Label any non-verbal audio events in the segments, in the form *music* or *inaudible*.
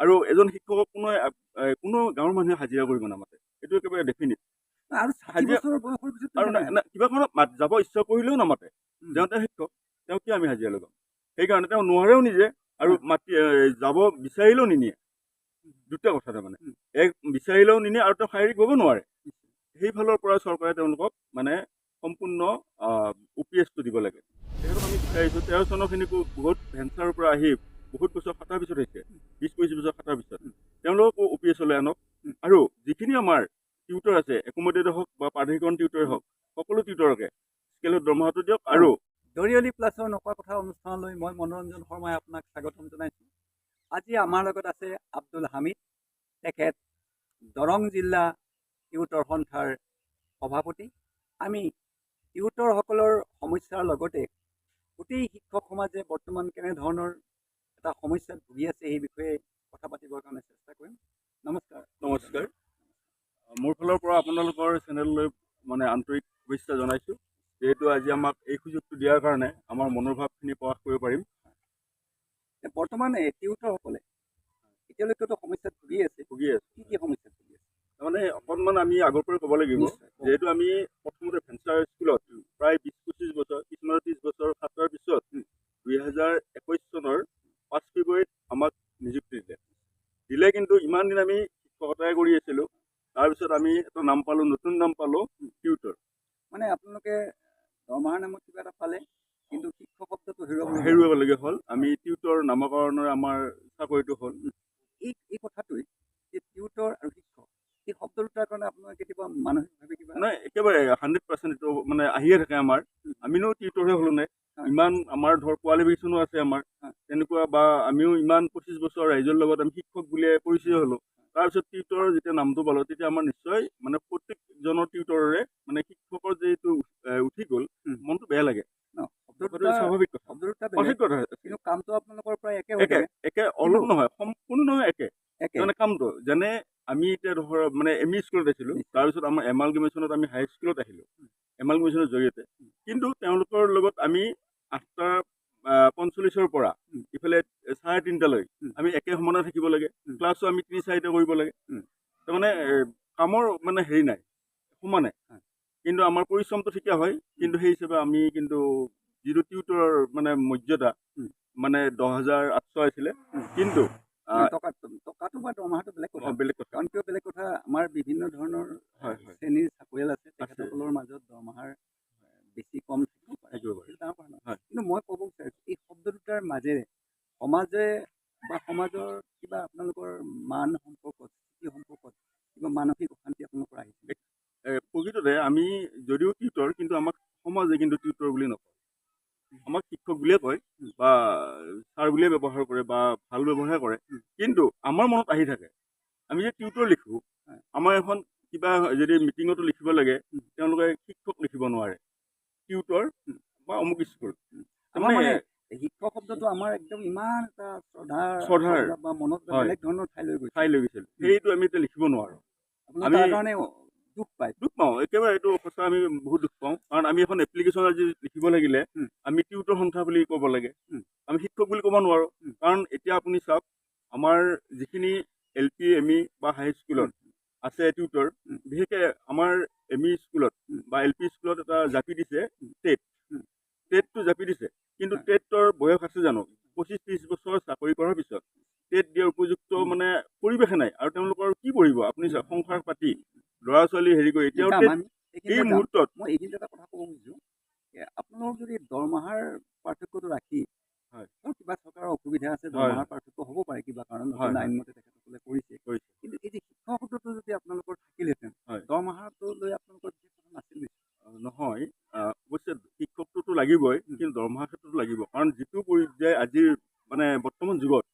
আৰু এজন শিক্ষকক কোনো কোনো গাঁৱৰ মানুহে হাজিৰা কৰিব নামাতে। এইটো একেবাৰে ডেফিনিট আৰু আৰু কিবা কাৰণত মাত যাব ইচ্ছা কৰিলেও নামাতে। তেওঁ তেওঁ শিক্ষক তেওঁ কি আমি হাজিৰা লগাম? সেইকাৰণে তেওঁ নোৱাৰেও নিজে আৰু মাতি যাব বিচাৰিলেও নিনিয়ে। দুটা কথা তাৰমানে। এক বিচাৰিলেও নিনিয়ে আৰু তেওঁ শাৰীৰিকভাৱেও নোৱাৰে। সেইফালৰ পৰা চৰকাৰে তেওঁলোকক মানে সম্পূৰ্ণ ইউ পি এছটো দিব লাগে। তেখেতক আমি বিচাৰিছোঁ। তেৰ চনৰখিনিকো বহুত ভেঞ্চাৰৰ পৰা আহি বহুত বছৰ খটাৰ পিছত হৈছে বিছ পঁচিছ বছৰ খটাৰ পিছত। তেওঁলোককো ইউ পি এছলৈ আনক। আৰু যিখিনি আমাৰ টিউটৰ আছে একোমোডেটে হওক বা প্ৰাধিকৰণ টিউটৰে হওক সকলো টিউটৰকে স্কেলত দৰমহাটো দিয়ক আৰু দৰিয়লি প্লাছৰ নকোৱা কথা অনুষ্ঠানলৈ মই মনোৰঞ্জন শৰ্মাই আপোনাক স্বাগতম জনাইছোঁ। আজি আমাৰ লগত আছে আব্দুল হামিদ তেখেত দৰং জিলা টিউটৰ সন্থাৰ সভাপতি। আমি টিউটৰসকলৰ সমস্যাৰ লগতে গোটেই শিক্ষক সমাজে বৰ্তমান কেনেধৰণৰ এটা সমস্যাত ভুগি আছে সেই বিষয়ে কথা পাতিবৰ কাৰণে চেষ্টা কৰিম। নমস্কাৰ। নমস্কাৰ। মোৰ ফালৰ পৰা আপোনালোকৰ চেনেললৈ মানে আন্তৰিক শুভেচ্ছা জনাইছোঁ। যিহেতু আজি আমাক এই সুযোগটো দিয়াৰ কাৰণে আমাৰ মনৰ ভাৱখিনি প্ৰকাশ কৰিব পাৰিম। বৰ্তমান টিউটৰসকলে এতিয়ালৈকেতো সমস্যাত ভুগি আছে। ভুগি আছোঁ। কি কি সমস্যাত ভুগি আছে? তাৰমানে অকণমান আমি আগৰ পৰাই ক'ব লাগিব। যিহেতু আমি প্ৰথমতে ভেঞ্চাৰ স্কুলত প্ৰায় বিছ পঁচিছ বছৰ কিছুমানৰ ত্ৰিছ বছৰ খাটাৰ পিছত দুই হাজাৰ একৈছ চনৰ পাঁচ ফেব্ৰুৱাৰীত আমাক নিযুক্তি দিলে। দিলে কিন্তু ইমান দিন আমি শিক্ষকতাই কৰি আছিলোঁ তাৰপিছত আমি এটা নাম পালোঁ নতুন নাম পালোঁ টিউটৰ। মানে আপোনালোকে দৰমহাৰ নামত কিবা এটা পালে কিন্তু শিক্ষক শব্দটো হেৰুৱাব। হেৰুৱাবলগীয়া হ'ল। আমি টিউটৰ নামকৰণৰ আমাৰ চাকৰিটো হ'ল। এই এই কথাটোৱে যে টিউটৰ আৰু শিক্ষক এই শব্দ দুটাৰ কাৰণে আপোনালোকে কেতিয়াবা মানসিকভাৱে কিবা নাই একেবাৰে হাণ্ড্ৰেড পাৰ্চেণ্ট এইটো মানে আহিয়ে থাকে আমাৰ। আমিনো টিউটৰহে হ'লো নে? হয়। ইমান আমাৰ ধৰ কোৱালিফিকেশ্যনো আছে আমাৰ। তেনেকুৱা বা আমিও ইমান পঁচিছ বছৰ ৰাইজৰ লগত আমি শিক্ষক বুলিয়ে পৰিচয় হ'লোঁ তাৰপিছত টিউটৰৰ যেতিয়া নামটো পালোঁ তেতিয়া আমাৰ নিশ্চয় মানে প্ৰত্যেকজনৰ টিউটৰৰে মানে শিক্ষকৰ যে এইটো এ, উঠি গ'ল। মনটো বেয়া লাগে স্বাভাৱিক কথা। কিন্তু কামটো আপোনালোকৰ প্ৰায় একে অলপ নহয় সম্পূৰ্ণ নহয় একে। একে। মানে কামটো যেনে আমি এতিয়া ধৰ মানে এম ই স্কুলত আছিলোঁ তাৰপিছত আমাৰ এমালগেমেশ্যনত আমি হাই স্কুলত আহিলোঁ এমালগেমেশ্যনৰ জৰিয়তে। কিন্তু তেওঁলোকৰ লগত আমি আঠটা পঞ্চল্লিছৰ পৰা। ইফালে চাৰে তিনিটালৈ। আমি একে সমানে থাকিব লাগে। ক্লাছো আমি তিনি চাৰিটা কৰিব লাগে। তাৰমানে কামৰ মানে হেৰি নাই সমানে। কিন্তু আমাৰ পৰিশ্ৰমটো ঠিকে হয় কিন্তু সেই হিচাপে আমি কিন্তু যিটো টিউটৰৰ মানে মৰ্যাদা। মানে দহ হাজাৰ আঠশ আছিলে। কিন্তু টকাটো বা দৰমহাটো বেলেগ কথা বেলেগ কথা কাৰণ কিয় বেলেগ কথা আমাৰ বিভিন্ন ধৰণৰ হয়, হয়। শ্ৰেণীৰ চাকৰিয়াল আছে তেখেতসকলৰ মাজত দৰমহাৰ বেছি কম থাকিব পাৰে থাকিব পাৰে। সেইটো ডাঙৰ কথা নহয়। হয়। কিন্তু মই ক'ব বিচাৰিছোঁ এই শব্দ দুটাৰ মাজেৰে সমাজে বা সমাজৰ কিবা আপোনালোকৰ মান সম্পৰ্কত সম্পৰ্কত কিবা মানসিক অশান্তি আপোনালোকৰ আহিছে এ, প্ৰকৃততে আমি যদিও টিউটৰ কিন্তু আমাক সমাজে কিন্তু টিউটৰ বুলি নকয়। আমাক শিক্ষক বুলিয়ে কয় বা ছাৰ বুলিয়ে ব্যৱহাৰ কৰে বা ভাল ব্যৱহাৰ কৰে। কিন্তু আমাৰ মনত আহি থাকে আমি যে টিউটৰ লিখোঁ। আমাৰ এখন কিবা যদি মিটিঙতো লিখিব লাগে। তেওঁলোকে শিক্ষক লিখিব নোৱাৰে। টিউটৰ বা অমুক স্কুল আমাৰ তাৰমানে মানে শিক্ষক শব্দটো আমাৰ একদম ইমান এটা শ্ৰদ্ধাৰ শ্ৰদ্ধাৰ। বা মনত। বেলেগ ধৰণৰ ঠাই লৈ গৈছে ঠাই লৈ গৈছিল সেইটো আমি এতিয়া লিখিব নোৱাৰোঁ আমি- তাৰ কাৰণে দুখ পায় দুখ পাওঁ একেবাৰে এইটো সঁচা আমি বহুত দুখ পাওঁ কাৰণ আমি এখন এপ্লিকেশ্যন আজি লিখিব লাগিলে। আমি টিউটৰ সংখ্যা বুলি ক'ব লাগে। আমি শিক্ষক বুলি ক'ব নোৱাৰোঁ। কাৰণ এতিয়া আপুনি চাওক আমাৰ যিখিনি এল পি এম ই বা হাই স্কুলত আছে টিউটৰ। বিশেষকৈ আমাৰ এম ই স্কুলত। বা এল পি স্কুলত এটা জাপি দিছে। টেট। টেটটো জাপি দিছে কিন্তু। টেটৰ বয়স আছে জানো পঁচিছ ত্ৰিছ বছৰ চাকৰি কৰাৰ পিছত টেট দিয়াৰ উপযুক্ত। মানে পৰিৱেশে নাই আৰু তেওঁলোকৰ কি পঢ়িব আপুনি সংসাৰ পাতি ল'ৰা ছোৱালী হেৰি কৰি এতিয়াও এই। মুহূৰ্তত মই এইখিনিতে এটা কথা ক'ব খুজিছোঁ আপোনালোক যদি দৰমহাৰ পাৰ্থক্যটো ৰাখি হয়। কিবা চৰকাৰৰ অসুবিধা আছে। দৰমহাৰ পাৰ্থক্য হ'ব পাৰে কিবা কাৰণ হয়, নতুন হয়। আইনমতে তেখেতসকলে কৰিছে। কিন্তু এই যে শিক্ষক শব্দটো যদি আপোনালোকৰ থাকিলহেঁতেন হয়। দৰমহাটো লৈ আপোনালোকৰ বিশেষ কথা নাছিল নহয় শিক্ষকটোতো লাগিবই কিন্তু দৰমহাৰ ক্ষেত্ৰতো লাগিব। কাৰণ যিটো পৰ্যায় আজিৰ মানে বৰ্তমান যুগত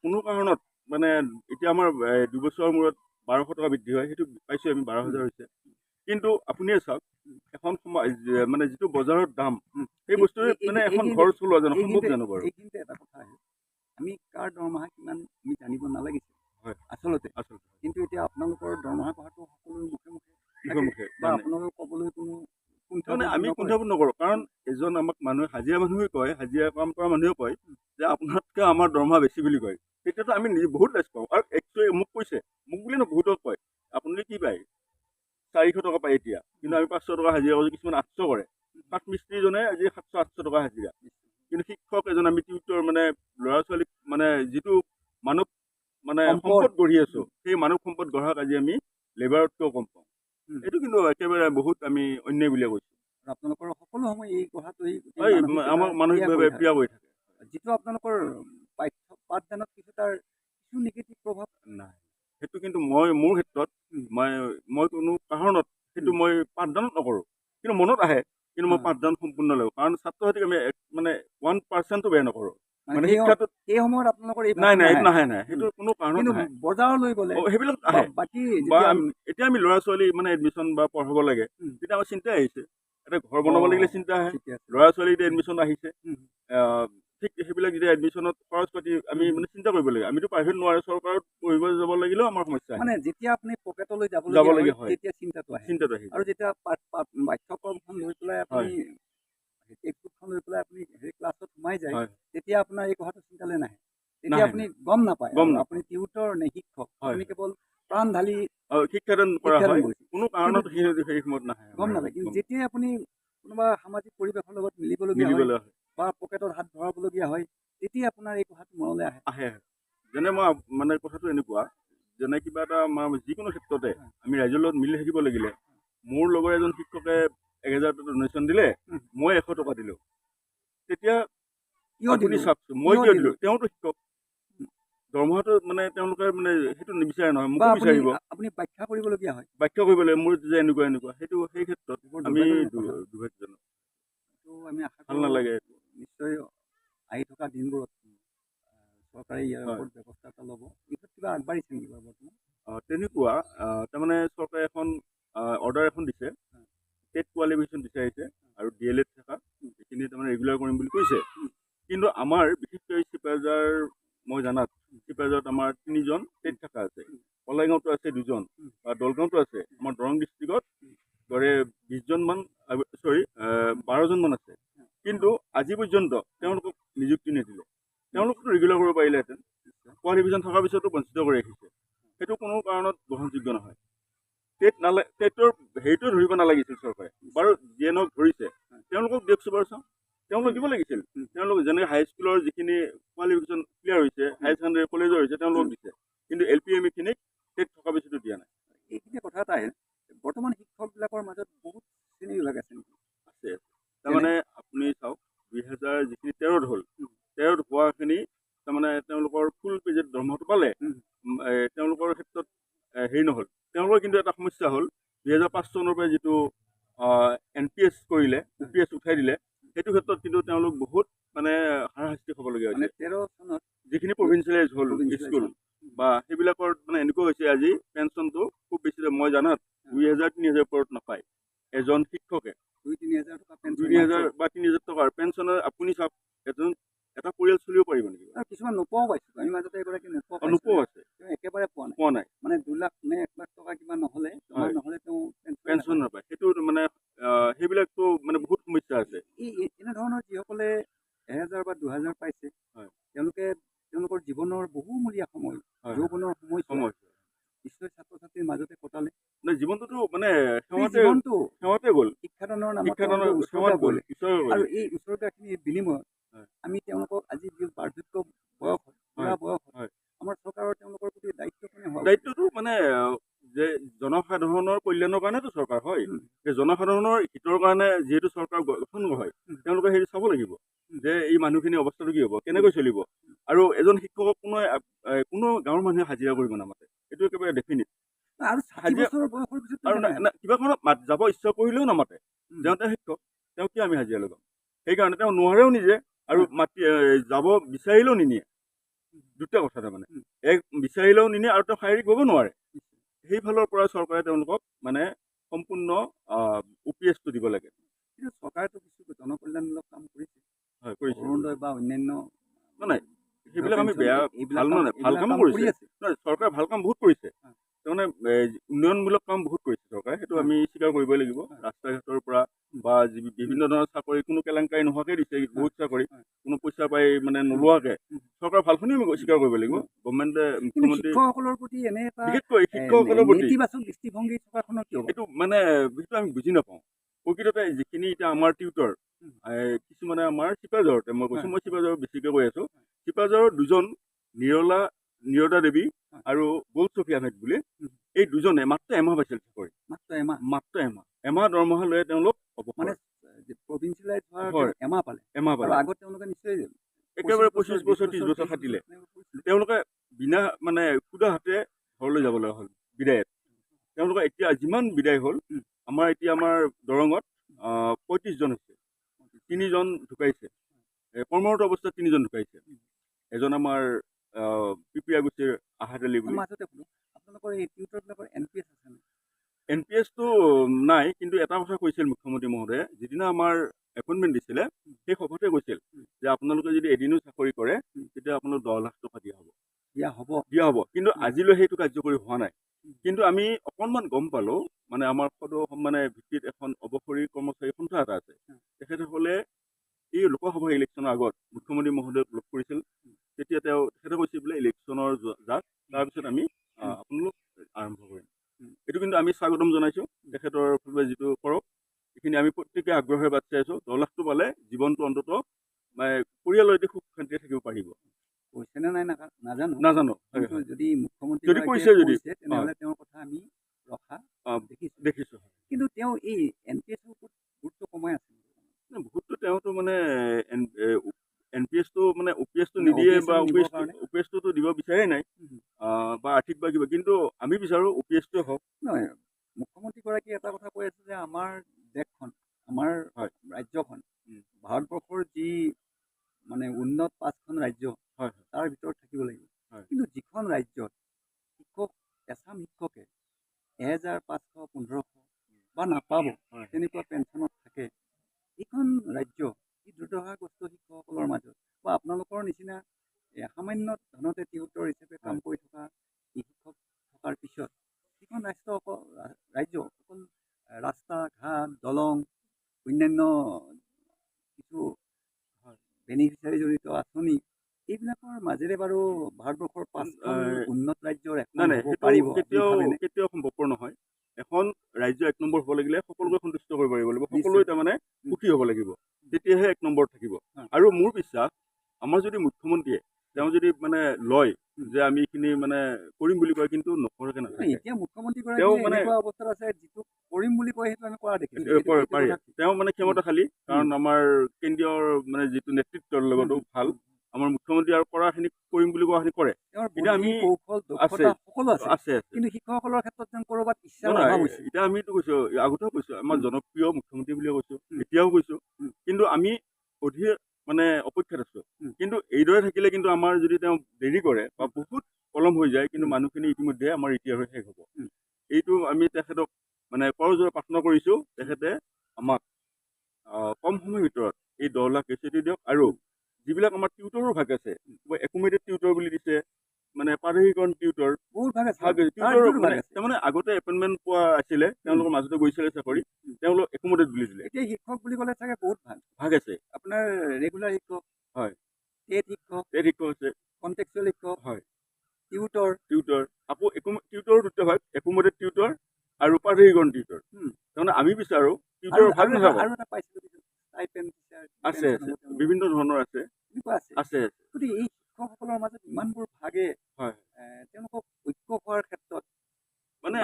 কোনো কাৰণত মানে এতিয়া আমাৰ দুবছৰৰ মূৰত বাৰশ টকা বৃদ্ধি হয় সেইটো পাইছোঁ আমি বাৰ হাজাৰ হৈছে। কিন্তু আপুনিয়ে চাওক এখন সমাজ মানে যিটো বজাৰৰ দাম। সেই এই- মানে এখন ঘৰ চলোৱা জানো সম্ভৱ জানো বাৰু এইখিনিতে এটা কথা আহে আমি কাৰ দৰমহা কিমান আমি জানিব নালাগিছিল হয়। আচলতে। আচলতে। কিন্তু এতিয়া আপোনালোকৰ দৰমহা কথাটো সকলোৰে মুখে মুখে মুখে মুখে বা মানে আপোনালোকক ক'বলৈ কোনো তাৰমানে আমি। কুণ্ঠাবোধ নকৰোঁ। কাৰণ এজন আমাক মানুহে হাজিৰা মানুহে কয় হাজিৰা কাম কৰা মানুহে কয় যে আপোনাতকৈ আমাৰ দৰমহা বেছি বুলি কয়। সেই এতিয়াতো আমি নিজে বহুত ৰেষ্ট পাওঁ। আৰু একচুৱেলি মোক কৈছে মোক বুলি নহয় বহুতক কয় আপুনি কি পায়? চাৰিশ টকা পায় এতিয়া। কিন্তু আমি পাঁচশ টকা হাজিৰা কৰোঁ কিছুমান আঠশ কৰে। কাঠ মিস্ত্ৰীজনে আজি সাতশ আঠশ টকা হাজিৰা। কিন্তু শিক্ষক এজন আমি টিউটৰ মানে ল'ৰা ছোৱালীক মানে যিটো মানৱ মানে সম্পদ। গঢ়ি আছো সেই মানৱ সম্পদ গঢ়াক আজি আমি লেবাৰতকৈও কম পাওঁ। এইটো কিন্তু একেবাৰে বহুত আমি অন্যায় বুলিয়ে কৈছোঁ। আপোনালোকৰ সকলো সময় এই কথাটো এই আমাক ক্ৰিয়া মানসিকভাৱে কৰি থাকে। প্ৰিয়া হৈ থাকে। যিটো আপোনালোকৰ পাঠ্য পাঠদানত কিছু তাৰ কিছু নিগেটিভ প্ৰভাৱ নাই। সেইটো কিন্তু মই মোৰ ক্ষেত্ৰত। মই মই কোনো কাৰণত সেইটো মই পাঠদানত নকৰোঁ। কিন্তু মনত আহে কিন্তু মই। পাঠদান সম্পূৰ্ণ লওঁ কাৰণ ছাত্ৰ ছাত্ৰীক আমি মানে ওৱান পাৰ্চেণ্টো বেয়া নকৰোঁ। মানে মানে সেই শিক্ষাটো সেই সময়ত আপোনালোকৰ এই নাই ভাৱটো নাই নাহে। এইটো নাহে নাই সেইটো কোনো কাৰণত কিন্তু নাহে বজাৰলৈ গ'লে অ, সেইবিলাক বা আহে বাকী বা যেতিয়া আমি- এতিয়া আমি ল'ৰা ছোৱালী মানে এডমিশ্যন বা পঢ়াব লাগে উম। তেতিয়া আমাৰ চিন্তা আহিছে এটা ঘৰ বনাব অ। লাগিলে চিন্তা আহে ঠিকে আছে। ল'ৰা ছোৱালী এতিয়া এডমিশ্যন আহিছে উম। আহ, ঠিক সেইবিলাক যেতিয়া এডমিশ্যনত খৰচ পাতি আমি। মানে চিন্তা কৰিব লাগে আমিতো প্ৰাইভেট নোৱাৰে চৰকাৰত পঢ়িব যাব লাগিলেও আমাৰ সমস্যা আহে মানে যেতিয়া আপুনি পকেটলৈ যাবলগীয়া যাবলগীয়া হয় হয়। তেতিয়া চিন্তাটো আহে চিন্তাটো আহি আৰু যেতিয়া পাঠ পাঠ পাঠ্যক্ৰমখন লৈ পেলাই আপুনি টেক্সটবুকখন লৈ পেলাই আপুনি সেই ক্লাছত সোমাই যায়। তেতিয়া আপোনাৰ এই কথাটো চিন্তালে নাহে তেতিয়া আপুনি গম নাপায় গম। আপুনি টিউটৰ নে শিক্ষক। আপুনি কেৱল প্ৰাণ ঢালি শিক্ষাদান কৰা হয়। কোনো কাৰণত সেই সময়ত নাহে গম। নাপায় কিন্তু যেতিয়াই আপুনি কোনোবা সামাজিক পৰিৱেশৰ লগত মিলিবলগীয়া হয়। বা পকেটত হাত ভৰাবলগীয়া হয় তেতিয়া আপোনাৰ এই কথাটো মনলৈ আহে আহে। যেনে মই মানে কথাটো এনেকুৱা যেনে কিবা এটা আমাৰ যিকোনো ক্ষেত্ৰতে আমি ৰাইজৰ লগত মিলি থাকিব লাগিলে মোৰ লগৰ এজন শিক্ষকে এক হেজাৰ টকা ডনেশ্যন দিলে। মই এশ টকা দিলো তেতিয়া আপুনি চাওকচোন মই কিয় দিলো? তেওঁতো শিক্ষক। দৰমহাটো মানে তেওঁলোকে মানে সেইটো নিবিচাৰে নহয় মোকো বিচাৰিব। আপুনি ব্যাখ্যা কৰিবলগীয়া হয়। বাখ্যা কৰিব লাগে মোৰ যে এনেকুৱা এনেকুৱা সেইটো সেই ক্ষেত্ৰত আমি দুৰ্ভাগ্যজনক। আমি ভাল নালাগে। নিশ্চয় আহি থকা দিনবোৰত চৰকাৰে ইয়াৰ। ওপৰত ব্যৱস্থা এটা ল'ব। এই ক্ষেত্ৰত কিবা আগবাঢ়িছে নেকি বাৰু বৰ্তমান? তেনেকুৱা তাৰমানে চৰকাৰে এখন অৰ্ডাৰ এখন দিছে। টেট কোৱালিফিকেশ্যন বিচাৰিছে আৰু ডি এল এড থকা সেইখিনি তাৰমানে ৰেগুলাৰ কৰিম বুলি কৈছে। কিন্তু আমাৰ বিশেষকৈ চিপাজাৰ মই জানাত চিপাজাৰত আমাৰ তিনিজন টেট থকা আছে। কলাইগাঁৱতো আছে দুজন বা দলগাঁৱতো আছে। আমাৰ দৰং ডিষ্ট্ৰিক্টত গড়ে বিছজনমান চৰি বাৰজনমান আছে। কিন্তু আজি পৰ্যন্ত তেওঁলোকক নিযুক্তি নিদিলে। তেওঁলোকতো ৰেগুলাৰ কৰিব পাৰিলেহেঁতেন। কোৱালিফিকেশ্যন থকাৰ পিছতো বঞ্চিত কৰি ৰাখিছে। সেইটো কোনো কাৰণত গ্ৰহণযোগ্য নহয়। টেট নালা টেটৰ হেৰিটো ধৰিব নালাগিছিল চৰকাৰে। বাৰু নহওক ধৰিছে তেওঁলোকক দিয়কচোন বাৰু চাওঁ তেওঁলোকক দিব লাগিছিল। তেওঁলোক যেনেকৈ হাইস্কুলৰ যিখিনি কোৱালিফিকেশ্যন ক্লিয়াৰ হৈছে হায়াৰ ছেকেণ্ডেৰী কলেজৰ হৈছে তেওঁলোকক দিছে। কিন্তু এল পি এম ইখিনিক টেট থকাৰ পিছতো দিয়া নাই। এইখিনি কথা এটা আহে বৰ্তমান শিক্ষকবিলাকৰ মাজত বহুত শ্ৰেণী বিভাগ আছে নেকি? আছে। তাৰমানে আপুনি চাওক দুই হাজাৰ যিখিনি তেৰত হ'ল তেৰত হোৱাখিনি তাৰমানে তেওঁলোকৰ ফুল পেজত দৰমহাটো পালে উম। উম, এ, তেওঁলোকৰ ক্ষেত্ৰত এ, হেৰি নহ'ল তেওঁলোকৰ কিন্তু এটা সমস্যা হ'ল দুহেজাৰ পাঁচ চনৰ পৰা যিটো এন পি এছ কৰিলে ইউ পি এছ উঠাই দিলে সেইটো ক্ষেত্ৰত কিন্তু তেওঁলোক বহুত মানে হাৰাশাস্তি হ'বলগীয়া হৈছে তেৰ চনত যিখিনি প্ৰভিঞ্চিয়েলাইজ হ'ল স্কুল। বা সেইবিলাকৰ মানে এনেকুৱা হৈছে আজি পেঞ্চনটো খুব বেছি মই জানাত দুই হাজাৰ তিনি হাজাৰ ওপৰত নাপায় এজন শিক্ষকে দুই তিনি হাজাৰ টকা পেঞ্চন দুই হাজাৰ বা তিনি হাজাৰ টকাৰ পেঞ্চনৰ আপুনি চাওক এজন এটা পৰিয়াল চলিব পাৰিব নেকি আৰু কিছুমান নোপোৱাও পাইছোঁ আমি মাজতে এগৰাকী নোপোৱা অ, নোপোৱাও আছে তেওঁ একেবাৰে পোৱা নাই পোৱা নাই মানে দুই লাখ নে এক লাখ টকা কিবা নহ'লে জমা হয়। নহ'লে তেওঁ পেঞ্চন পেঞ্চন নাপায় সেইটো মানে আহ, সেইবিলাকতো মানে বহুত সমস্যা আছে এই এই- এনেধৰণৰ যিসকলে এহেজাৰ বা দুহেজাৰ পাইছে হয়। তেওঁলোকে তেওঁলোকৰ জীৱনৰ বহুমূলীয়া সময় হয়। যৌৱনৰ সময় সময় নিশ্চয় ছাত্ৰ ছাত্ৰীৰ মাজতে কটালে মানে জীৱনটোতো মানে সেই সেৱতে জীৱনটো সেৱতে গ'ল শিক্ষাদানৰ নামত শিক্ষাদানৰ তেওঁলোকে সেৱত উচৰ্গা গ'ল কৰিলে ঈশ্বৰ আৰু গ'ল এই উচৰ্গাখিনিৰ বিনিময়ত হয়। আমি তেওঁলোকক আজি যি বাৰ্ধক্য বয়স বুঢ়া বয়স হয়। আমাৰ চৰকাৰৰ তেওঁলোকৰ প্ৰতি দায়িত্বখিনি হোৱা উচিত। দায়িত্বটো মানে আহ, যে জনসাধাৰণৰ কল্যাণৰ কাৰণেতো চৰকাৰ হয় উম। যে জনসাধাৰণৰ হিতৰ কাৰণে যিহেতু চৰকাৰ গঠন হয়। তেওঁলোকে সেইটো চাব লাগিব। যে এই মানুহখিনি অৱস্থাটো কি হ'ব কেনেকৈ চলিব আৰু এজন শিক্ষকক কোনো কোনো গাঁৱৰ মানুহে হাজিৰা কৰিব নামাতে এইটো একেবাৰে ডেফিনিট আৰু ষাঠি হাজিৰা- বছৰৰ বয়সৰ পিছত আৰু না- না- কিবা কাৰণত মাত যাব ইচ্ছা কৰিলেও নামাতে। যাওঁতে শিক্ষক তেওঁ কি আমি হাজিৰা লগাম সেইকাৰণে তেওঁ নোৱাৰেও নিজে আৰু। মাতি যাব বিচাৰিলেও নিনিয়ে দুটা কথা তাৰমানে। এক বিচাৰিলেও নিনিয়ে আৰু তেওঁ শাৰীৰিক হ'ব নোৱাৰে সেইফালৰ পৰা চৰকাৰে তেওঁলোকক মানে সম্পূৰ্ণ ইউ পি এছটো দিব লাগে। কিন্তু চৰকাৰেতো কিছু জনকল্যাণমূলক কাম কৰিছে। হয় কৰিছে অৰুণোদয় বা অন্যান্য নাই, সেইবিলাক আমি বেয়া ভাল কাম- নহয় ভাল কামো কৰিছে। চৰকাৰে ভাল কাম বহুত কৰিছে। তাৰমানে উন্নয়নমূলক কাম বহুত কৰিছে চৰকাৰে সেইটো। আমি স্বীকাৰ কৰিবই লাগিব। ৰাস্তা ঘাটৰ পৰা বা যি- বিভিন্ন ধৰণৰ চাকৰি কোনো কেলেংকাৰী নোহোৱাকে দিছে বহুত চাকৰি। কোনো পইচা পাই মানে নোলোৱাকে। চৰকাৰে ভালখিনিও স্বীকাৰ কৰিব লাগিব গভৰ্ণমেণ্টে মুখ্যমন্ত্ৰী শিক্ষকসকলৰ প্ৰতি এনে এটা বিশেষকৈ এ, শিক্ষকসকলৰ প্ৰতি নেতিবাচক দৃষ্টিভংগী থকাখনৰ কিয় বাৰু? এইটো মানে সেইটো আমি বুজি নাপাওঁ প্ৰকৃততে যিখিনি এতিয়া আমাৰ টিউটৰ। কিছুমানে আমাৰ চিপাঝাৰতে মই কৈছোঁ। মই চিপাঝাৰৰ বেছিকৈ কৈ আছোঁ চিপাঝাৰৰ দুজন নিৰলা নিৰদা দেৱী। আৰু গ'ল্ড চফি আহমেদ বুলি। এই দুজনে মাত্ৰ এমাহ পাইছিল চাকৰি। মাত্ৰ এমাহ। মাত্ৰ এমাহ। এমাহ দৰমহা লৈ তেওঁলোক মানে প্ৰভিঞ্চিয়েলাইজ হোৱাৰ। এমাহ পালে। এমাহ পালে। আগত তেওঁলোকে নিশ্চয় একেবাৰে পঁচিছ বছৰ ত্ৰিছ বছৰ খাটিলে তেওঁলোকে বিনা মানে সুদা হাতে ঘৰলৈ যাব লগা হ'ল বিদায়ত। তেওঁলোকে এতিয়া যিমান বিদায় হ'ল। আমাৰ এতিয়া আমাৰ দৰঙত পঁয়ত্ৰিছজন হৈছে। তিনিজন ঢুকাইছে। কৰ্মৰত অৱস্থাত তিনিজন ঢুকাইছে। এজন আমাৰ পিপিয়াগুচিৰ আহাদ আলী বুলি। মাজতে আপোনালোকৰ এই টিউটৰবিলাকৰ এন পি এছ আছে এন পি এছটো নাই কিন্তু এটা কথা কৈছিল মুখ্যমন্ত্ৰী মহোদয়ে যিদিনা আমাৰ এপইণ্টমেণ্ট দিছিলে সেই সভাতে কৈছিল যে আপোনালোকে যদি এদিনো চাকৰি কৰে তেতিয়া আপোনাক দহ লাখ টকা দিয়া হ'ব। দিয়া হ'ব। দিয়া হ'ব কিন্তু আজিলৈ সেইটো কাৰ্যকৰী হোৱা নাই। কিন্তু আমি অকণমান গম পালোঁ মানে আমাৰ সদৌ মানে ভিত্তিত এখন অৱসৰী কৰ্মচাৰী সন্থা এটা আছে। তেখেতসকলে এই লোকসভা ইলেকশ্যনৰ আগত মুখ্যমন্ত্ৰী মহোদয়ক লগ কৰিছিল। তেতিয়া তেওঁ তেখেতে কৈছিল বোলে ইলেকশ্যনৰ যাক তাৰপিছত আমি আপোনালোক আৰম্ভ কৰিম। এইটো কিন্তু আমি স্বাগতম জনাইছোঁ। তেখেতৰ ফালে যিটো কৰক এইখিনি আমি প্ৰত্যেকে আগ্ৰহেৰে বাট চাই আছোঁ। দহ লাখটো পালে জীৱনটো অন্তত মানে পৰিয়ালৰ এটি সুখ শান্তিৰে থাকিব পাৰিব। কৈছে নাই নাজানো। নাজানো। যদি মুখ্যমন্ত্ৰী যদি কৈছে যদি, তেনেহ'লে তেওঁৰ কথা আমি ৰখা দেখিছোঁ। দেখিছোঁ কিন্তু তেওঁ এই এন পি এছৰ ওপৰত গুৰুত্ব কমাই আছে। বহুতো তেওঁতো মানে এন পি এছটো মানে অ পি এছটো নিদিয়ে বা অ পি কাৰণে? অ পি এছটোতো দিব বিচৰাই নাই বা আৰ্থিক বা কিবা কিন্তু আমি বিচাৰোঁ অ পি এছটোৱে হওক নহয় মুখ্যমন্ত্ৰীগৰাকীয়ে এটা কথা কৈ আছে যে আমাৰ দেশখন আমাৰ হয়। ৰাজ্যখন। ভাৰতবৰ্ষৰ যি মানে উন্নত পাঁচখন ৰাজ্য হয় তাৰ ভিতৰত থাকিব লাগিব। কিন্তু যিখন ৰাজ্যত শিক্ষক এচাম শিক্ষকে এহেজাৰ পাঁচশ পোন্ধৰশ বা নাপাব। তেনেকুৱা পেঞ্চনত থাকে এইখন ৰাজ্য এই দুৰ্দশাগ্ৰস্ত শিক্ষকসকলৰ মাজত বা আপোনালোকৰ নিচিনা এ, সামান্য ধনতে টিউটৰ হিচাপে কাম হয়। কৰি থকা এই শিক্ষক থকাৰ পিছত যিখন ৰাষ্ট্ৰ অকল ৰাজ্য অকল ৰাস্তা ঘাট দলং অন্যান্য কিছু বেনিফিচিয়াৰী জড়িত আঁচনি এইবিলাকৰ মাজেৰে বাৰু ভাৰতবৰ্ষৰ এ, উন্নত ৰাজ্যৰ এখন পাৰিব কেতিয়াও? কেতিয়াও সম্ভৱপৰ নহয় এখন ৰাজ্য এক নম্বৰ হ'ব লাগিলে সকলোকে সন্তুষ্ট কৰিব পাৰিব লাগিব নিশ্চয়। সকলোৱে তাৰমানে সুখী হ'ব লাগিব তেতিয়াহে এক নম্বৰত থাকিব হয়। আৰু মোৰ বিশ্বাস আমাৰ যদি মুখ্যমন্ত্ৰীয়ে তেওঁ যদি মানে লয় যে আমি এইখিনি মানে কৰিম বুলি কয় কিন্তু নকৰাকে নাই, নাথাকে এতিয়া মুখ্যমন্ত্ৰীগৰাকী তেওঁ মানে- এনেকুৱা অৱস্থাত আছে যিটো কৰিম বুলি কয় সেইটো আমি কৰা দেখিছোঁ এ, এইটো- পাৰে এইটো পাৰে কথা ঠিক। তেওঁ মানে ক্ষমতাশালী কাৰণ আমাৰ কেন্দ্ৰীয় মানে যিটো নেতৃত্বৰ লগতো ভাল আমাৰ মুখ্যমন্ত্ৰী আৰু কৰাখিনি কৰিম বুলি কোৱাখিনি কৰে তেওঁৰ এতিয়া বুদ্ধি, আমি- কৌশল আছে। দক্ষতা সকলো আছে কিন্তু শিক্ষকসকলৰ ক্ষেত্ৰত যেন কৰবাত অভাৱ হৈছে এতিয়া আমিতো কৈছো আগতেও কৈছো আমাৰ। জনপ্ৰিয় মুখ্যমন্ত্ৰী বুলিয়ে কৈছো। এতিয়াও কৈছো। কিন্তু আমি অধীৰ মানে অপেক্ষাত আছো। কিন্তু এইদৰে থাকিলে কিন্তু আমাৰ যদি তেওঁ দেৰি কৰে বা বহুত পলম হৈ যায় কিন্তু। মানুহখিনি ইতিমধ্যে আমাৰ ইতিহাস শেষ হ'ব। এইটো আমি তেখেতক মানে কৰজোৰে প্ৰাৰ্থনা কৰিছো তেখেতে আমাক কম সময়ৰ ভিতৰত এই দহ লাখ এচিটি দিয়ক আৰু যিবিলাক আমাৰ টিউটৰো ভাগ আছে একোমেটেড টিউটৰ বুলি দিছে মানে পাৰিকৰণ টিউটৰ বহুত ভাগ আছে টিউটৰ মানে। তাৰমানে আগতে এপইণ্টমেণ্ট পোৱা আছিলে তেওঁলোকৰ মাজতে গৈছিলে চাকৰি তেওঁলোক একোমোডেট বুলি দিলে এতিয়া শিক্ষক বুলি ক'লে চাগে বহুত ভাল। ভাগ আছে। আপোনাৰ ৰেগুলাৰ শিক্ষক হয়। টেট শিক্ষক টেট শিক্ষক আছে। কণ্টেকচুৱেল শিক্ষক হয়। টিউটৰ টিউটৰ আকৌ টিউটৰৰ দুটা ভাগ একোমোডেট টিউটৰ আৰু পাৰিকৰণ টিউটৰ। তাৰমানে আমি বিচাৰো আৰু টিউটৰৰ ভাগ আৰু এটা- নাথাকক। আৰু এটা পাইছিলোঁ আছে আছে। বিভিন্ন ধৰণৰ আছে আছে। গতিকে এই শিক্ষকসকলৰ মাজত ইমানবোৰ ভাগে তেওঁলোকক ঐক্য হোৱাৰ ক্ষেত্ৰত মানে?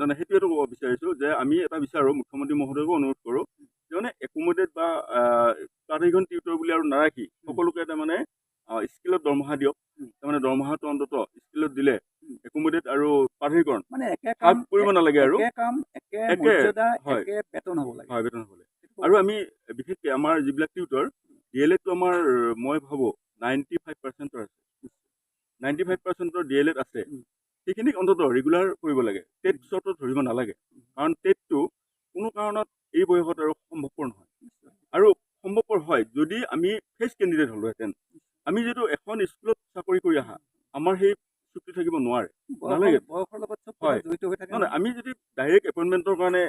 মানে সেইটোৱেতো ক'ব বিচাৰিছো যে আমি এটা বিচাৰো মুখ্যমন্ত্ৰী মহোদয়কো অনুৰোধ কৰো যে মানে একোমোডেট বা পাৰিকৰণ টিউটৰ বুলি আৰু নাৰাখি সকলোকে তাৰমানে স্কিলত দৰমহা দিয়ক। তাৰমানে দৰমহাটো অন্তত স্কিলত দিলে একোমোডেট আৰু প্ৰাধিকৰণ। মানে একে কাম কৰিব নালাগে আৰু। একে কাম একে একে, মৰ্যাদা হয়। একে বেতন হ'ব লাগে। হয় বেতন হ'লে আৰু আমি বিশেষকৈ আমাৰ যিবিলাক টিউটৰ ডি এল এডটো আমাৰ মই ভাবোঁ নাইণ্টি নাইণ্টি ফাইভ পাৰ্চেণ্টৰ ডি এল এড আছে। সেইখিনিক অন্তত ৰেগুলাৰ কৰিব লাগে। টেট পিছতো ধৰিব নালাগে। কাৰণ টেটটো কোনো কাৰণত এই বয়সত আৰু সম্ভৱপৰ নহয়। আৰু সম্ভৱপৰ হয় যদি আমি ফেচ কেণ্ডিডেট হ'লোহেঁতেন। আমি যিটো এখন স্কুলত চাকৰি কৰি অহা আমাৰ সেই চুক্তি থাকিব নোৱাৰে। নালাগে। হয়। নহয় আমি যদি ডাইৰেক্ট এপইণ্টমেণ্টৰ কাৰণে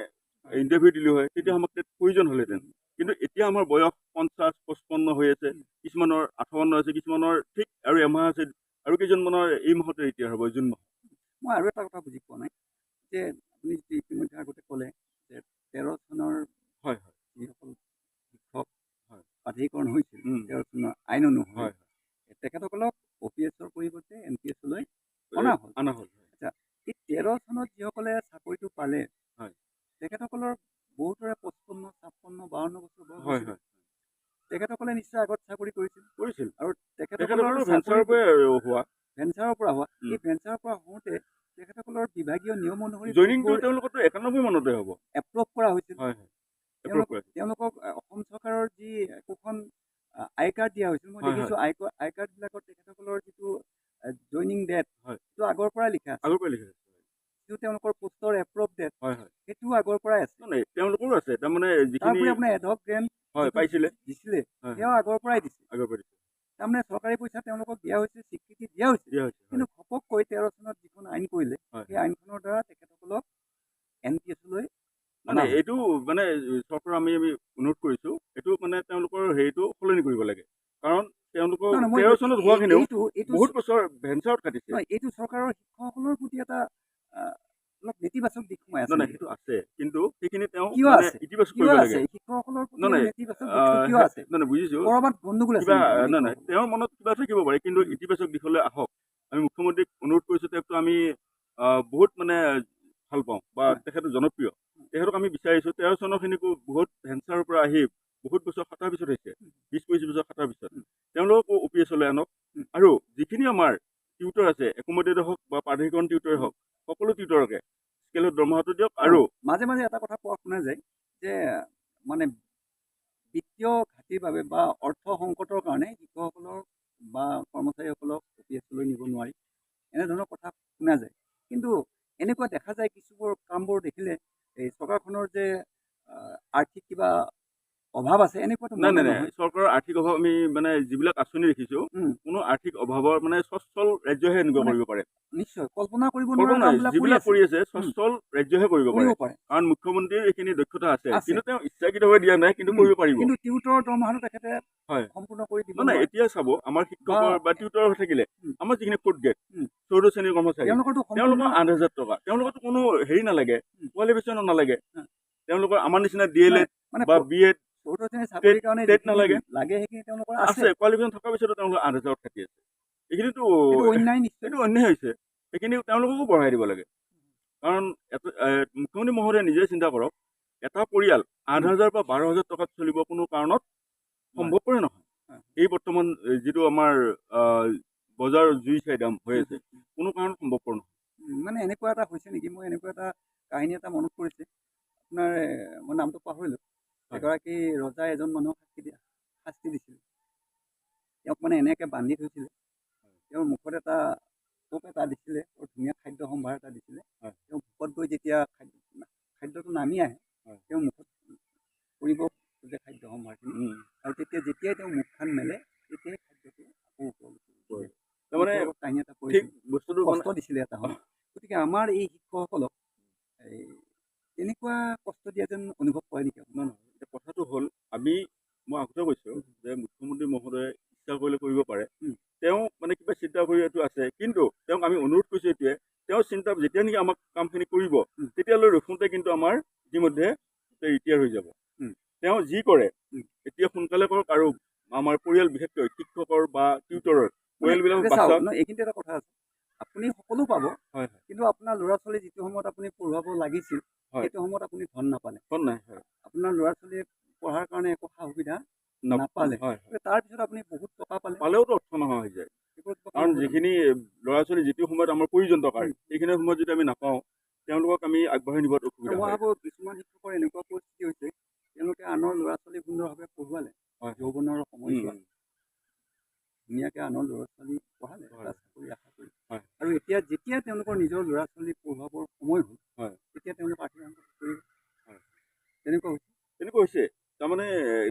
ইণ্টাৰভিউ দিলোঁ হয় তেতিয়া আমাক তাত প্ৰয়োজন হ'লহেঁতেন। কিন্তু এতিয়া আমাৰ বয়স পঞ্চাছ পঁচপন্ন হৈ আছে। কিছুমানৰ আঠাৱন্ন আছে কিছুমানৰ ঠিক আৰু এমাহ আছে আৰু কেইজনমানৰ এই মাহতে ৰিটায়াৰ হ'ব জুন মাহ মই আৰু এটা কথা বুজি পোৱা নাই যে আপুনি যিটো ইতিমধ্যে আগতে ক'লে যে তেৰ চনৰ হয় হয়। যিসকল শিক্ষক হয়। প্ৰাধিকৰণ হৈছিল তেৰ চনৰ আইন অনুসৰি হয় তেখেতসকলক অ পি এছৰ পৰিৱৰ্তে এন পি এছলৈ অনা হ'ল। অনা হ'ল এই তেৰ চনত যিসকলে চাকৰিটো পালে হয়। তেখেতসকলৰ বহুতৰে পঁচপন্ন ছাপন্ন বাৱন্ন বছৰ বয়স হয়। হয়। তেখেতসকলে নিশ্চয় আগত চাকৰি কৰিছিল। কৰিছিল। আৰু তেখেতসকলৰ তেখেতসকলৰ ভেঞ্চাৰৰ চাকৰি পৰাই হোৱা। ভেঞ্চাৰৰ পৰা হোৱা। উম। এই ভেঞ্চাৰৰ পৰা হওঁতে তেখেতসকলৰ বিভাগীয় নিয়ম অনুসৰি জইনিংটো তেওঁলোকৰতো একানব্বৈ মানতে হ'ব। এপ্ৰুভ কৰা হৈছিল। হয় হয়। তেওঁলোক- এপ্ৰুভ কৰা তেওঁলোকক আহ, অসম চৰকাৰৰ যি একোখন আহ, আই কাৰ্ড দিয়া হৈছিল মই হয়, দেখিছোঁ আই কা- আই কাৰ্ডবিলাকত তেখেতসকলৰ যিটো জইনিং ডেট হয়। সেইটো আগৰ পৰাই লিখা আছে। আগৰ পৰাই লিখা আছে যিটো তেওঁলোকৰ পোষ্টৰ এপ্ৰুভ ডেট হয় সেইটো আগৰ পৰাই আছে। তেওঁলোকৰো আছে। তাৰমানে যিখিনি আপোনাৰ পাইছিলে। দিছিলে তেওঁ আগৰ পৰাই দিছিল আগৰ পৰা দিছে। তাৰমানে চৰকাৰী পইচা তেওঁলোকক দিয়া হৈছে স্বীকৃতি দিয়া হৈছে। কিন্তু ঘপককৈ তেৰ চনত যিখন আইন কৰিলে। সেই আইনখনৰ দ্বাৰা তেখেতসকলক এন পি এছলৈ মানে এইটো মানে চৰকাৰক আমি আমি অনুৰোধ কৰিছো এইটো মানে তেওঁলোকৰ হেৰিটো সলনি কৰিব লাগে। কাৰণ তেওঁলোকৰ তেৰ চনত হোৱাখিনিও বহুত বছৰ ভেঞ্চাৰত কাটিছে। এইটো চৰকাৰৰ শিক্ষকসকলৰ প্ৰতি এটা অলপ নেতিবাচক দিশ সোমাই আছে নাই? সেইটো আছে। কিন্তু সেইখিনি তেওঁ কিয় আছে? ইতিবাচক কৰিব লাগে। শিক্ষকসকলৰ নেতিবাচক কিয় আছে? নহয় নাই বুজিছো। কৰবাত গণ্ডগোল আছে কিবা নহয় নহয় শিক্ষকসকলৰ? তেওঁৰ মনত কিবা থাকিব পাৰে কিন্তু ইতিবাচক দিশলৈ আহক। আমি মুখ্যমন্ত্ৰীক অনুৰোধ কৰিছো তেওঁকতো আমি বহুত মানে ভাল পাওঁ বা। তেখেত জনপ্ৰিয়। তেখেতক আমি বিচাৰিছো। তেৰ চনৰখিনিকো বহুত ভেঞ্চাৰৰ পৰা আহি বহুত বছৰ খাটাৰ পিছত হৈছে বিছ পঁচিছ বছৰ খাটাৰ পিছত। তেওঁলোককো অ পি এছলৈ আনক। আৰু যিখিনি আমাৰ টিউটৰ আছে একোমোডেড হওক বা প্ৰাধিকৰণ টিউটৰে হওক সকলো টিউটৰকে স্কেলত দৰমহাটো দিয়ক আৰু মাজে মাজে এটা কথা কোৱা শুনা যায় যে মানে বিত্তীয় ঘাটিৰ বাবে বা অৰ্থ সংকটৰ কাৰণে শিক্ষকসকলৰ বা কৰ্মচাৰীসকলক পি এছলৈ নিব নোৱাৰি। এনেধৰণৰ কথা শুনা যায়। কিন্তু এনেকুৱা দেখা যায় কিছুবোৰ কামবোৰ দেখিলে এই চৰকাৰখনৰ যে আৰ্থিক কিবা অভাৱ আছে এনেকুৱাতো নাই নাই নাই। চৰকাৰৰ আৰ্থিক অভাৱ আমি মানে যিবিলাক আঁচনি দেখিছো। কোনো আৰ্থিক অভাৱৰ মানে সচ্ছল ৰাজ্যহে এনেকুৱা কৰিব পাৰে নিশ্চয় কল্পনা কৰিব যিবিলাক কৰি আছে সচ্ছল ৰাজ্যহে কৰিব পাৰে কাৰণ মুখ্যমন্ত্ৰীৰ এইখিনি দক্ষতা আছে। কিন্তু তেওঁ ইচ্ছাকৃতভাৱে দিয়া নাই কিন্তু কৰিব পাৰিব কিন্তু টিউটৰৰ দৰমহাটো তেখেতে হয়। সম্পূৰ্ণ কৰি দিব নাই। এতিয়া চাব আমাৰ শিক্ষকৰ বা- টিউটৰ থাকিলে। আমাৰ যিখিনি গ্ৰেড উম। চৌধ্য শ্ৰেণীৰ কৰ্মচাৰী তেওঁলোকৰ আঠ হাজাৰ টকা তেওঁলোকৰতো কোনো হেৰি নালাগে। কোৱালিফিকেশ্যন নালাগে। তেওঁলোকৰ আমাৰ নিচিনা ডি এল এড বা বি এড চৌধ শ্ৰেণীৰ চাকৰিৰ কাৰণে টেট যিখিনি নালাগে। লাগে সেইখিনি তেওঁলোকৰ আছে। আছে কোৱালিফিকেশ্যন থকাৰ পিছতো তেওঁলোকৰ আঠ হাজাৰত থাকি আছে। এইখিনিতো অন্যায় নিশ্চয়। এইটো অন্যায় হৈছে। সেইখিনি তেওঁলোককো বঢ়াই দিব লাগে। কাৰণ মুখ্যমন্ত্ৰী মহোদয়ে নিজে চিন্তা কৰক এটা পৰিয়াল আঠ হাজাৰ বা বাৰ হাজাৰ টকাত চলিব কোনো কাৰণত সম্ভৱপৰে নহয়। হয়। এই বৰ্তমান যিটো আমাৰ আহ, বজাৰৰ জুই চাই দাম হৈ আছে কোনো কাৰণত সম্ভৱপৰ নহয়। মানে এনেকুৱা এটা হৈছে নেকি? মই এনেকুৱা এটা কাহিনী এটা মনত পৰিছে। আপোনাৰ মই নামটো পাহৰিলোঁ। এগৰাকী ৰজাই এজন মানুহক শাস্তি দিয়া শাস্তি দিছিল তেওঁক মানে এনেকৈ বান্ধি থৈছিলে তেওঁৰ মুখত এটা টোপ এটা দিছিলে বৰ ধুনীয়া খাদ্য সম্ভাৰ এটা দিছিলে হয়। তেওঁ ভোকত গৈ যেতিয়া খাদ্য খাদ্যটো নামি আহে হয়। তেওঁ মুখত পৰিব খোজে খাদ্য সম্ভাৰখিনি। আৰু তেতিয়া যেতিয়াই তেওঁ মুখখন মেলে তেতিয়াই খাদ্যটো আকৌ ওপৰলৈ। তাৰমানে কাহিনী এটা কৰিছিল বস্তুটো কষ্ট দিছিলে এটা সময়ত গতিকে আমাৰ এই শিক্ষকসকলক এই তেনেকুৱা কষ্ট দিয়া যেন অনুভৱ কৰে নেকি আপুনি? কথাটো হ'ল আমি মই আগতে কৈছোঁ যে মুখ্যমন্ত্ৰী মহোদয়ে ইচ্ছা কৰিলে কৰিব পাৰে। তেওঁ মানে কিবা চিন্তা কৰি এইটো আছে কিন্তু তেওঁক আমি অনুৰোধ কৰিছোঁ এইটোৱে তেওঁৰ চিন্তা যেতিয়া নেকি আমাক কামখিনি কৰিব। তেতিয়ালৈ ৰখোঁতে কিন্তু আমাৰ ইতিমধ্যে ৰিটায়াৰ হৈ যাব। তেওঁ যি কৰে। এতিয়া সোনকালে কৰক আৰু আমাৰ পৰিয়াল বিশেষকৈ শিক্ষকৰ বা টিউটৰৰ পৰিয়ালবিলাক এইখিনিতে এটা কথা আছে আপুনি সকলো পাব হয় কিন্তু আপোনাৰ ল'ৰা ছোৱালী যিটো সময়ত আপুনি পঢ়ুৱাব লাগিছিল হয়। সেইটো সময়ত আপুনি ধন নাপালে হয় নাই হয় আপোনাৰ ল'ৰা ছোৱালীয়ে কাৰণে একো সা সুবিধা নাপ- নাপালে হয়। তাৰপিছত আপুনি বহুত টকা পালে পালেওতো অৰ্থ নোহোৱা হৈ যায় কাৰণ যিখিনি ল'ৰা ছোৱালী যিটো সময়ত আমাৰ প্ৰয়োজন টকাৰ। সেইখিনি সময়ত যদি আমি নাপাওঁ তেওঁলোকক আমি আগবাঢ়ি নিবত অসুবিধা মই হয় ভাবোঁ কিছুমান শিক্ষকৰ এনেকুৱা পৰিস্থিতি হৈছে তেওঁলোকে আনৰ ল'ৰা ছোৱালী সুন্দৰভাৱে পঢ়ুৱালে। যৌৱনৰ সময়ছোৱাত ধুনীয়াকৈ আনৰ ল'ৰা ছোৱালী পঢ়ালে চাকৰি আশা কৰি। আৰু এতিয়া যেতিয়া তেওঁলোকৰ নিজৰ ল'ৰা ছোৱালী পঢ়ুৱাবৰ সময় হ'ল হয়। তেতিয়া তেওঁলোক আৰ্থিক সংকটত পৰিব হয়। তেনেকুৱা হৈছে তেনেকুৱা হৈছে তাৰমানে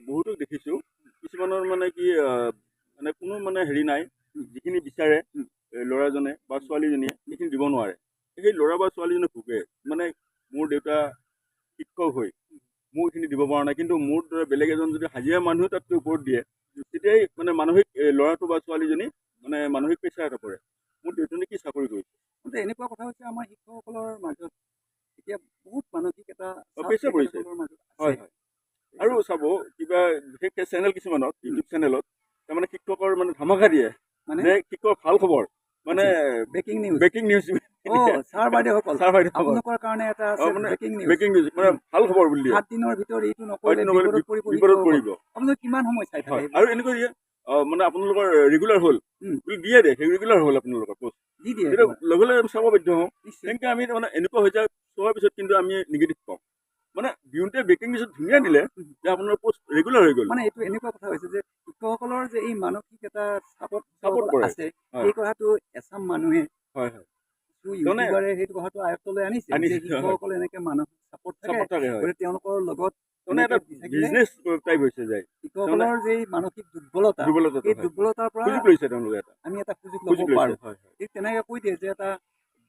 বহুতো দেখিছোঁ কিছুমানৰ মানে কি আহ, মানে কোনো মানে হেৰি নাই যিখিনি বিচাৰে উম। এ, ল'ৰাজনে বা ছোৱালীজনীয়ে সেইখিনি দিব নোৱাৰে সেই ল'ৰা বা ছোৱালীজনে ভোগে মানে মোৰ দেউতা শিক্ষক হৈ মোক এইখিনি দিব পৰা নাই কিন্তু মোৰ দৰে বেলেগ হাজিৰা মানুহে তাতকৈ ওপৰত দিয়ে তেতিয়াই মানে মানসিক ল'ৰাটো বা ছোৱালীজনী মানে মানসিক প্ৰেছাৰ এটা পৰে। মোৰ দেউতানে কি চাকৰি কৰিছে। কিন্তু এনেকুৱা কথা হৈছে আমাৰ শিক্ষকসকলৰ মাজত এতিয়া বহুত মানসিক এটা প্ৰেছাৰ পৰিছে। হয় হয়। আৰু চাব কিবা বিশেষকৈ চেনেল কিছুমানত ইউটিউব চেনেলত তাৰমানে শিক্ষকৰ মানে ধামাকা দিয়ে মানে? যে শিক্ষক ভাল খবৰ। মানে breaking news. Breaking news. Sir বাইদেউসকল *laughs* ছাৰ বাইদেউ আপোনালোকৰ কাৰণে এটা অ, আছে মানে ব্ৰেকিং নিউজ ব্ৰেকিং নিউজ মানে ভাল খবৰ বুলি দিয়ে সাত দিনৰ ভিতৰত এইটো হয়তো নকৰিলে নকৰিলে বিপদত পৰিব বিপদত শিক্ষকসকল। পৰিব আপোনালোকে কিমান সময় চাই থাকে হয় এইবোৰ? আৰু এনেকৈ দিয়ে অ, মানে আপোনালোকৰ ৰেগুলাৰ হ'ল। বুলি দিয়ে দে সেই ৰেগুলাৰ হ'ল আপোনালোকৰ post। দি দিয়ে তেতিয়া লগে লগে চাব বাধ্য হওঁ তেনেকৈ আমি মানে এনেকুৱা হৈ যায় চোৱাৰ পিছত কিন্তু আমি নিগেটিভ পাওঁ মানে দিওঁতে ব্ৰেকিং নিউজত ধুনীয়া দিলে যে আপোনাৰ পোষ্ট ৰেগুলাৰ হৈ গ'ল মানে এইটো এনেকুৱা কথা হৈছে যে শিক্ষকসকলৰ যে এই মানসিক এটা চাপত চাপত। আছে হয়। এই কথাটো এচাম মানুহে হয় হয় ইউটিউবাৰে সেইটো কথাটো আয়ত্তলৈ আনিছে যে। শিক্ষকসকল এনেকে থাকে গতিকে তেওঁলোকৰ লগত এটা এনেকে দি থাকিলে বিজনেছ টাইপ হৈছে যায় শিক্ষকসকলৰ যে এই মানসিক দুৰ্বলতা দুৰ্বলতাটো এই হয়। দুৰ্বলতাৰ পৰা সুযোগ লৈছে তেওঁলোকে এটা। আমি এটা সুযোগ ল'ব সুযোগ লৈছে। পাৰোঁ হয় হয়। ঠিক তেনেকে কৈ দিয়ে যে এটা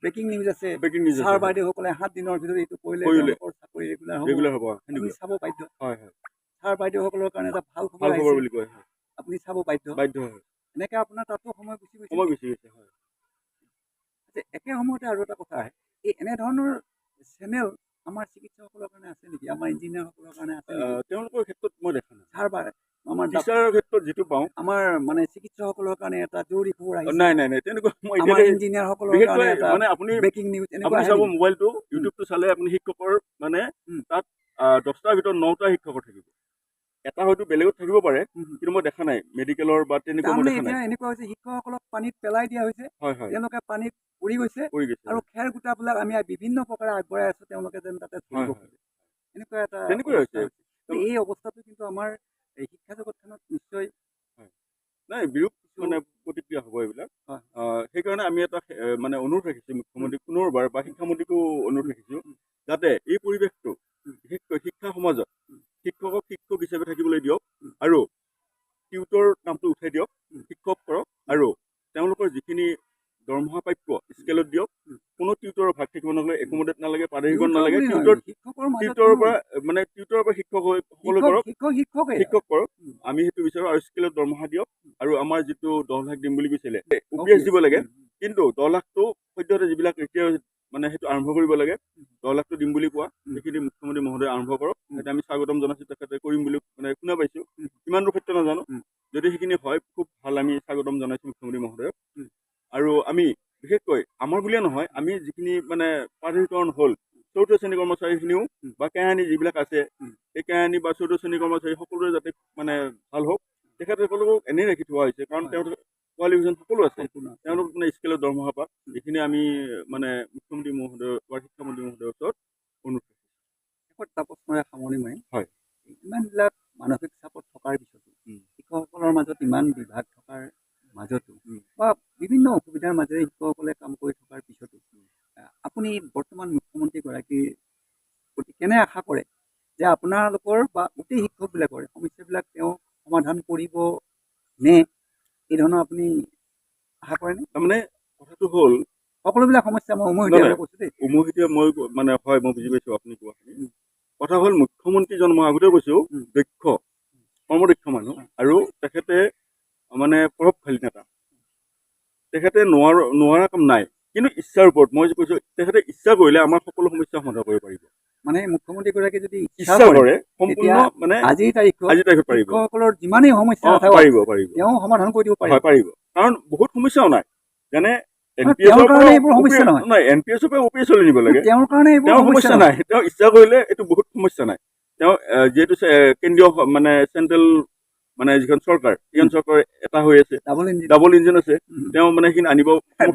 ব্ৰেকিং নিউজ আছে। ছাৰ বাইদেউসকলে সাত দিনৰ ভিতৰত এইটো কৰিলে কৰিলে। তেওঁলোকৰ চাকৰি ৰেগুলাৰ হ'ব। ৰেগুলাৰ হ'ব আপুনি সেনেকুৱা। চাব বাধ্য। হয় হয়। ছাৰ বাইদেউসকলৰ কাৰণে এটা ভাল খবৰ বুলি কয় হয়। আপুনি চাব বাধ্য। বাধ্য হয়। এনেকে আপোনাৰ তাতো সময় গুচি সময় গৈছে হয়। যে একে সময়তে আৰু এটা কথা আহে। এই এনেধৰণৰ চেনেল আমাৰ চিকিৎসকসকলৰ কাৰণে আছে নেকি? আমাৰ ইঞ্জিনিয়াৰসকলৰ কাৰণে আছে তেওঁলোকৰ ক্ষেত্ৰত মই দেখা নাই। ছাৰ বা আমাৰ ডাক- টিচাৰৰ ক্ষেত্ৰত যিটো পাওঁ। আমাৰ মানে চিকিৎসকসকলৰ কাৰণে এটা জৰুৰী খবৰ আহিছে। নাই নাই নাই তেনেকুৱা মই আমাৰ এতিয়ালৈকে ইঞ্জিনিয়াৰসকলৰ বিশেষকৈ কাৰণে এটা মানে আপুনি ব্ৰেকিং নিউজ এনেকুৱা আপুনি আহে চাব নেকি? মোবাইলটো ইউটিউবটো চালে আপুনি শিক্ষকৰ মানে। তাত দহটাৰ ভিতৰত নটা শিক্ষকৰ থাকিব। এটা হয়তো বেলেগত থাকিব পাৰে। কিন্তু মই দেখা নাই মেডিকেলৰ বা তেনেকুৱা মই তাৰমানে দেখা নাই। এতিয়া এনেকুৱা হৈছে শিক্ষকসকলক পানীত পেলাই দিয়া হৈছে হয় হয়। তেওঁলোকে পানীত পৰি গৈছে আৰু খেৰ গোটাবিলাক আমি বিভিন্ন প্ৰকাৰে আগবঢ়াই আছো তেওঁলোকে যেন তাতে এনেকুৱা এটা হৈছে। এই অৱস্থাটো কিন্তু আমাৰ এই শিক্ষা জগতখনত নিশ্চয় নাই বিৰূপ মানে প্ৰতিক্ৰিয়া হ'ব এইবিলাক। সেইকাৰণে আমি এটা মানে অনুৰোধ ৰাখিছোঁ মুখ্যমন্ত্ৰীক পুনৰবাৰ বা শিক্ষামন্ত্ৰীকো অনুৰোধ ৰাখিছোঁ যাতে এই পৰিৱেশটো বিশেষকৈ শিক্ষা সমাজত শিক্ষকক শিক্ষক হিচাপে থাকিবলৈ দিয়ক আৰু টিউটৰ নামটো উঠাই দিয়ক শিক্ষক কৰক আৰু তেওঁলোকৰ যিখিনি দৰমহা প্ৰাপ্য স্কেলত দিয়ক কোনো টিউটৰৰ ভাগ থাকিব নালাগে একোমোডেট নালাগে প্ৰাদেশিকৰণ নালাগে টিউটৰ টিউটৰৰ পৰা মানে টিউটৰৰ পৰা শিক্ষক হৈ সকলো শিক্ষক কৰক। শিক্ষক কৰক। আমি সেইটো বিচাৰোঁ আৰু স্কেলত দৰমহা দিয়ক আৰু আমাৰ যিটো দহ লাখ দিম বুলি কৈছিলে অ পি এছ দিব লাগে। কিন্তু দহ লাখটো সদ্যহতে যিবিলাক এতিয়া মানে সেইটো আৰম্ভ কৰিব লাগে দহ লাখটো দিম বুলি কোৱা। সেইখিনি মুখ্যমন্ত্ৰী মহোদয়ে আৰম্ভ কৰক। সেইটো আমি স্বাগতম জনাইছোঁ তেখেতে কৰিম বুলি মানে শুনা পাইছোঁ। কিমান দূৰ সত্য নাজানো। যদি সেইখিনি হয় খুব ভাল আমি স্বাগতম জনাইছোঁ মুখ্যমন্ত্ৰী মহোদয়ক। আৰু আমি বিশেষকৈ আমাৰ বুলিয়ে নহয় আমি যিখিনি মানে প্ৰাধিকৰণ হ'ল শ্ৰেণীৰ কৰ্মচাৰীখিনিও। বা কেৰাণী যিবিলাক আছে। এই কেৰাণী বা চতুৰ্থ শ্ৰেণীৰ কৰ্মচাৰী সকলোৰে যাতে মানে ভাল হওক তেখেতসকলকো এনেই ৰাখি থোৱা হৈছে কাৰণ হয়। তেওঁলোকৰ কোৱালিফিকেশ্যন সকলো আছে। তেওঁলোক মানে স্কেলত দৰমহা পাওক এইখিনি আমি মানে মুখ্যমন্ত্ৰী মহোদয় বা শিক্ষামন্ত্ৰী মহোদয়ৰ ওচৰত অনুৰোধ কৰিছোঁ। শেষত এটা প্ৰশ্নৰে সামৰণি মাৰিম হয়। ইমানবিলাক মানসিক চাপত থকাৰ পিছতো উম। শিক্ষকসকলৰ মাজত ইমান বিভাগ থকাৰ মাজতো উম। বা বিভিন্ন অসুবিধাৰ মাজেৰে শিক্ষকসকলে কাম কৰি থকাৰ পিছতো আহ, আপুনি বৰ্তমান মুখ্যমন্ত্ৰীগৰাকীৰ প্ৰতি কেনে আশা কৰে যে আপোনালোকৰ বা গোটেই শিক্ষকবিলাকৰ সমস্যাবিলাক তেওঁ সমাধান কৰিব নে এই ধৰণৰ আপুনি আশা কৰেনে তাৰমানে কথাটো হ'ল সকলোবিলাক সমস্যা মই নাই। কৈছোঁ দেই। উমৈহতীয়া মই মানে হয় মই বুজি পাইছোঁ আপুনি কোৱাখিনি। কথা হ'ল মুখ্যমন্ত্ৰীজন মই আগতে কৈছোঁ। দক্ষ কৰ্মদক্ষ মানুহ। আৰু তেখেতে মানে প্ৰভাৱশালী নেতা। তেখেতে নোৱাৰ নোৱাৰা কাম নাই। কিন্তু ইচ্ছাৰ ওপৰত মই যে কৈছোঁ তেখেতে ইচ্ছা কৰিলে আমাৰ সকলো সমস্যা সমাধান কৰিব পাৰিব। মানে মুখ্যমন্ত্ৰীগৰাকীয়ে যদি ইচ্ছা ইচ্ছা কৰে কৰে সম্পূৰ্ণ মানে আজিৰ তাৰিখত আজি তাৰিখত পাৰিব। শিক্ষকসকলৰ যিমানেই সমস্যা পাৰিব পাৰিব। তেওঁ সমাধান কৰি দিব পাৰিব। পাৰিব। কাৰণ বহুত সমস্যাও নাই। যেনে তেওঁৰ কাৰণে এইবোৰ সমস্যা নহয়। নাই এন পি এছৰ পৰা অ পি নিব লাগে। তেওঁৰ কাৰণে এইবোৰ সমস্যা নাই। তেওঁ ইচ্ছা কৰিলে এইটো বহুত সমস্যা নাই। তেওঁ যিহেতু কেন্দ্ৰীয় মানে চেন্ট্ৰেল মানে যিখন চৰকাৰ সেইখন চৰকাৰ এটা হৈ আছে ডাবল ইঞ্জিন আছে তেওঁ মানে সেইখিনি আনিব মানে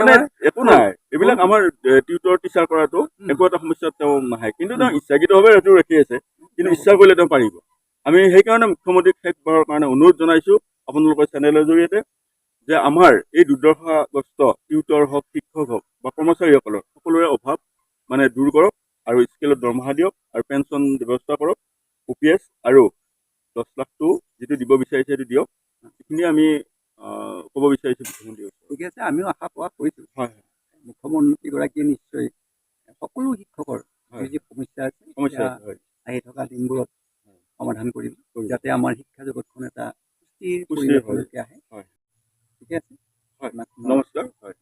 মানে একো নাই। এইবিলাক আমাৰ টিউটৰ টিচাৰ কৰাটো একো এটা সমস্যাত তেওঁ নাহে। কিন্তু তেওঁ ইচ্ছাকৃতভাৱে সেইটো ৰাখি আছে। কিন্তু ইচ্ছা কৰিলে তেওঁ পাৰিব। আমি সেইকাৰণে মুখ্যমন্ত্ৰীক শেষবাৰৰ কাৰণে অনুৰোধ জনাইছোঁ আপোনালোকৰ চেনেলৰ জৰিয়তে যে আমাৰ এই দুৰ্দশাগ্ৰস্ত টিউটৰ হওক শিক্ষক হওক বা কৰ্মচাৰীসকলৰ সকলোৰে অভাৱ মানে দূৰ কৰক আৰু স্কেলত দৰমহা দিয়ক আৰু পেঞ্চন ব্যৱস্থা কৰক। ওপিএছ আৰু দহ লাখটো যিটো দিব বিচাৰিছে সেইটো দিয়ক। সেইখিনি আমি ক'ব বিচাৰিছোঁ মুখ্যমন্ত্ৰী ঠিক আছে আমিও আশা পোৱা কৰিছোঁ। হয় মুখ্যমন্ত্ৰীগৰাকীয়ে নিশ্চয় সকলো শিক্ষকৰ যি সমস্যা আছে সমস্যা আহি থকা দিনবোৰত সমাধান কৰিব যাতে আমাৰ শিক্ষা জগতখন এটা আহে। ঠিকে আছে। হয়। নমস্কাৰ। হয়।